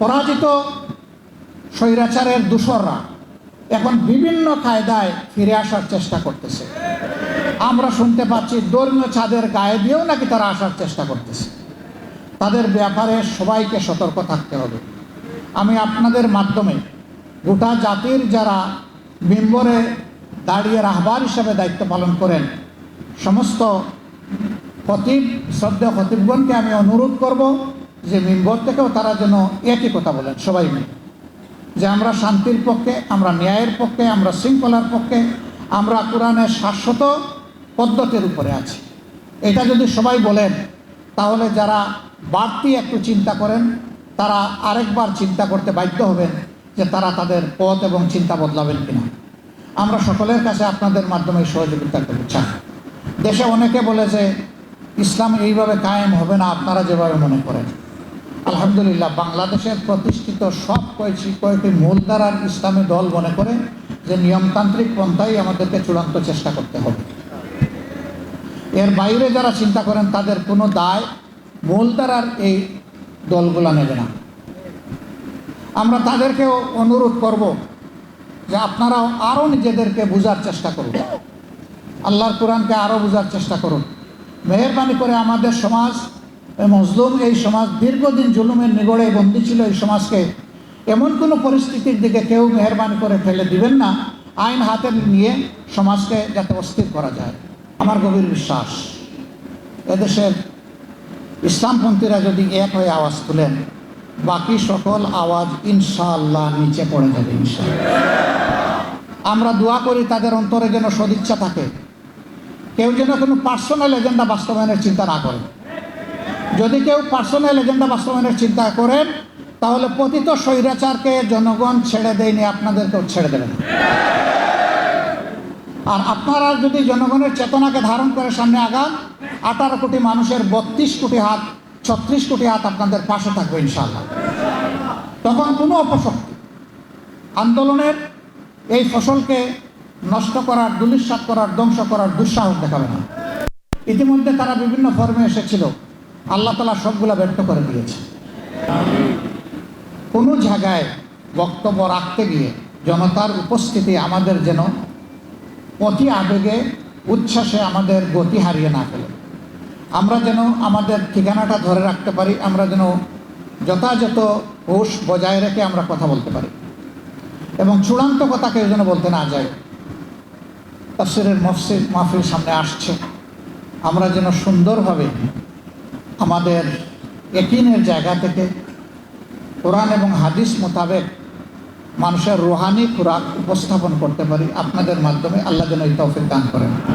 পরাজিত স্বৈরাচারের দূষররা এখন বিভিন্ন কায়দায় ফিরে আসার চেষ্টা করতেছে। আমরা শুনতে পাচ্ছি ধর্মীয় ছাদের গায়ে দিয়েও নাকি তারা আসার চেষ্টা করতেছে। তাদের ব্যাপারে সবাইকে সতর্ক থাকতে হবে। আমি আপনাদের মাধ্যমে গোটা জাতির যারা মেম্বরে দাঁড়িয়ে রাহবার হিসাবে দায়িত্ব পালন করেন, সমস্ত খতিব শ্রদ্ধা খতিবগণকে আমি অনুরোধ করব যে মেম্বর থেকেও তারা যেন একই কথা বলেন, সবাই মিলে। যে আমরা শান্তির পক্ষে, আমরা ন্যায়ের পক্ষে, আমরা শৃঙ্খলার পক্ষে, আমরা কোরআনের শাশ্বত পদ্ধতির উপরে আছি। এটা যদি সবাই বলেন, তাহলে যারা বাড়তি একটু চিন্তা করেন, তারা আরেকবার চিন্তা করতে বাধ্য হবেন যে তারা তাদের পথ এবং চিন্তা বদলাবেন কিনা। আমরা সকলের কাছে আপনাদের মাধ্যমে সহযোগিতা করতে চাই। দেশে অনেকে বলে যে, ইসলাম এইভাবে কায়েম হবে না, আপনারা যেভাবে মনে করেন। আলহামদুলিল্লাহ, বাংলাদেশের প্রতিষ্ঠিত সব কয়েকটি কয়েকটি মূলধারার ইসলামী দল মনে করে যে নিয়মতান্ত্রিক পন্থাই আমাদেরকে চূড়ান্ত চেষ্টা করতে হবে। এর বাইরে যারা চিন্তা করেন, তাদের কোনো দায় মূলধারার এই দলগুলা নেবে না। আমরা তাদেরকেও অনুরোধ করব যে আপনারাও আরও নিজেদেরকে বোঝার চেষ্টা করুন। আল্লাহর কোরআনকে আরও বোঝার চেষ্টা করুন। মেহরবানি করে আমাদের সমাজ মজলুম এই সমাজ দীর্ঘদিন জুলুমের নিগড়ে বন্দী ছিল এই সমাজকে, এমন কোনো পরিস্থিতির দিকে কেউ মেহরবানি করে ফেলে দিবেন না। আইন হাতে নিয়ে সমাজকে যাতে অস্থির করা যায়। আমার গভীর বিশ্বাস, এদেশের ইসলামপন্থীরা যদি এক হয়ে আওয়াজ তুলেন, বাকি সকল আওয়াজ ইনশাআল্লাহ নিচে পড়ে যাবে আমরা দোয়া করি তাদের অন্তরে যেন সদিচ্ছা থাকে। কেউ যেন কোনো পার্সোনাল এজেন্ডা বাস্তবায়নের চিন্তা না করেন যদি কেউ পার্সোনাল এজেন্ডা বাস্তবায়নের চিন্তা করেন, তাহলে পতিত স্বৈরাচারকে জনগণ ছেড়ে দেয়নি, আপনাদেরকেও ছেড়ে দেবেন আর আপনারা যদি জনগণের চেতনাকে ধারণ করে সামনে আগান, আঠারো কোটি মানুষের বত্রিশ কোটি হাত, ছত্রিশ কোটি হাত আপনাদের পাশে থাকবে ইনশাল্লাহ তখন কোনো অপশক্তি, আন্দোলনের এই ফসলকে নষ্ট করার দুলিশ্বাস করার, ধ্বংস করার দুঃসাহস দেখাবে না। ইতিমধ্যে তারা বিভিন্ন ফর্মে এসেছিল। আল্লাহ তালা সবগুলা ব্যর্থ করে দিয়েছে। কোনো জায়গায় বক্তব্য রাখতে গিয়ে জনতার উপস্থিতি আমাদের যেন অতি আবেগে, উচ্ছ্বাসে আমাদের গতি হারিয়ে না ফেলে। আমরা যেন আমাদের ঠিকানাটা ধরে রাখতে পারি, আমরা যেন যথাযথ হুশ বজায় রেখে আমরা কথা বলতে পারি। এবং চূড়ান্ত কথা কেউ যেন বলতে না যায়, তাফসিরের মফসিদ মাহফিল সামনে আসছে। আমরা যেন সুন্দরভাবে আমাদের একিনের জায়গা থেকে কোরআন এবং হাদিস মোতাবেক মানুষের রোহানি খোরাক উপস্থাপন করতে পারি আপনাদের মাধ্যমে, আল্লাহ যেন এই তৌফিক দান করেন।